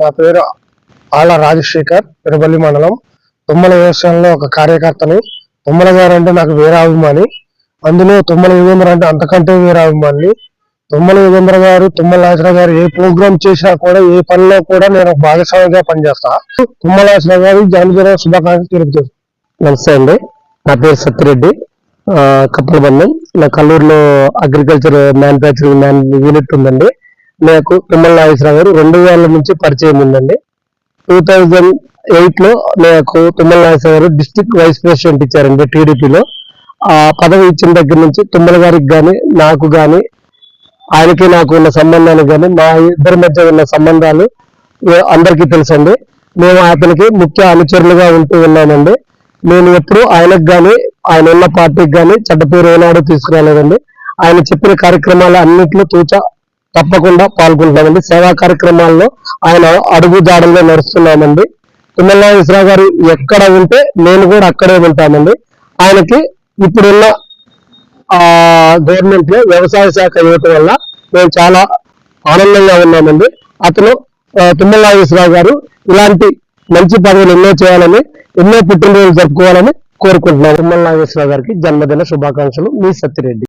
నా పేరు ఆళ్ళ రాజశేఖర్ పెరుబల్లి మండలం. తుమ్మల వ్యవసాయంలో ఒక కార్యకర్తని. తుమ్మల గారు అంటే నాకు వీరాభిమాని. అందులో తుమ్మల యుగేంద్ర అంటే అంతకంటే వీరాభిమాని. తుమ్మల యుగేంద్ర గారు తుమ్మల నాగేశ్వర గారు ఏ ప్రోగ్రామ్ చేసినా కూడా ఏ పనిలో కూడా నేను భాగస్వామిగా పనిచేస్తా. తుమ్మల నాగేశ్వర గారి జన్మదిన శుభాకాంక్షలు తెలుపుతాను నమస్తే అండి. నా పేరు సత్యరెడ్డి కప్పలబంధం నా కల్లూరులో అగ్రికల్చర్ మ్యానుఫ్యాక్చరింగ్ మ్యాన్ యూనిట్ ఉందండి. నాకు తుమ్మల నాగేశ్వరరావు గారు రెండు వేల నుంచి పరిచయం ఉందండి. టూ థౌజండ్ ఎయిట్లో నాకు తుమ్మల నాగేశ్వర గారు డిస్టిక్ వైస్ ప్రెసిడెంట్ ఇచ్చారండి టీడీపీలో. ఆ పదవి ఇచ్చిన దగ్గర నుంచి తుమ్మల గారికి కానీ నాకు కానీ ఆయనకి నాకు ఉన్న సంబంధానికి కానీ మా ఇద్దరి మధ్య ఉన్న సంబంధాలు అందరికీ తెలుసండి. మేము అతనికి ముఖ్య అనుచరులుగా ఉంటూ ఉన్నామండి. నేను ఎప్పుడు ఆయనకు కానీ ఆయన ఉన్న పార్టీకి కానీ చెడ్డ పేరు ఏనాడు తీసుకురాలేదండి. ఆయన చెప్పిన కార్యక్రమాలు అన్నింటిలో తూచా తప్పకుండా పాల్గొంటామండి. సేవా కార్యక్రమాల్లో ఆయన అడుగుజాడల్లో నడుస్తున్నామండి. తుమ్మల నాగేశ్వరరావు గారు ఎక్కడ ఉంటే నేను కూడా అక్కడే ఉంటామండి. ఆయనకి ఇప్పుడున్న ఆ గవర్నమెంట్లో వ్యవసాయ శాఖ ఇవ్వటం వల్ల మేము చాలా ఆనందంగా ఉన్నామండి. అతను తుమ్మల నాగేశ్వరరావు గారు ఇలాంటి మంచి పదవులు ఎన్నో చేయాలని ఎన్నో పుట్టినరోజులు జరుపుకోవాలని కోరుకుంటున్నాను. తుమ్మల నాగేశ్వరరావు గారికి జన్మదిన శుభాకాంక్షలు. మీ సత్యరెడ్డి